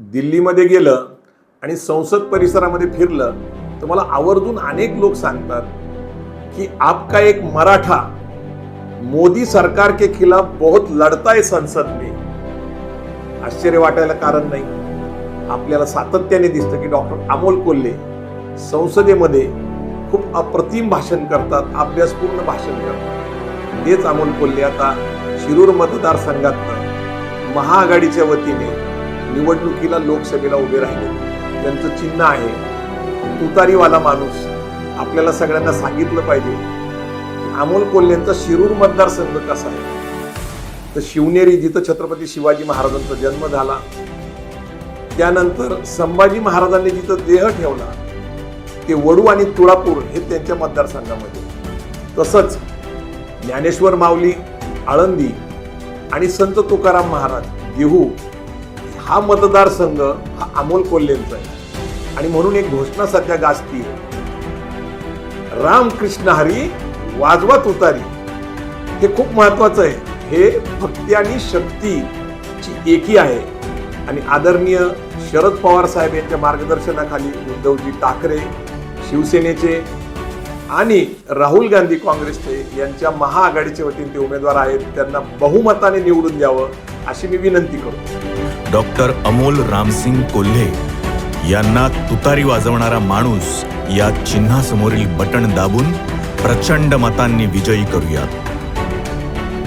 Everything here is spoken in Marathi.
दिल्लीमध्ये गेलं आणि संसद परिसरामध्ये फिरलं तर मला आवर्जून अनेक लोक सांगतात की आपका एक मराठा मोदी सरकार के खिलाफ बहुत लढता है संसद में आश्चर्य वाटायला कारण नाही. आपल्याला सातत्याने दिसतं की डॉक्टर अमोल कोल्हे संसदेमध्ये खूप अप्रतिम भाषण करतात अभ्यासपूर्ण भाषण करतात. तेच अमोल कोल्हे आता शिरूर मतदारसंघात महाआघाडीच्या वतीने निवडणुकीला लोकसभेला उभे राहिले. त्यांचं चिन्ह आहे तुतारीवाला माणूस. आपल्याला सगळ्यांना सांगितलं पाहिजे अमोल कोल्हेंचा शिरूर मतदारसंघ कसा आहे? तर शिवनेरी जिथं छत्रपती शिवाजी महाराजांचा जन्म झाला त्यानंतर संभाजी महाराजांनी जिथं देह ठेवला ते वडू आणि तुळापूर हे त्यांच्या मतदारसंघामध्ये. तसंच ज्ञानेश्वर माऊली आळंदी आणि संत तुकाराम महाराज देहू हा मतदारसंघ हा अमोल कोल्हेंचा आहे. आणि म्हणून एक घोषणा सध्या गाजती रामकृष्ण हरी वाजवा तुतारी हे खूप महत्वाचं आहे. हे भक्ती आणि शक्तीची एकी आहे. आणि आदरणीय शरद पवार साहेब यांच्या मार्गदर्शनाखाली उद्धवजी ठाकरे शिवसेनेचे आणि राहुल गांधी काँग्रेसचे यांच्या महाआघाडीच्या वतीने ते उमेदवार आहेत. त्यांना बहुमताने निवडून द्यावं. अशी मी विनंती करतो. डॉक्टर अमोल रामसिंग कोल्हे यांना तुतारी वाजवणारा माणूस या चिन्हासमोरील बटण दाबून प्रचंड मतांनी विजयी करूया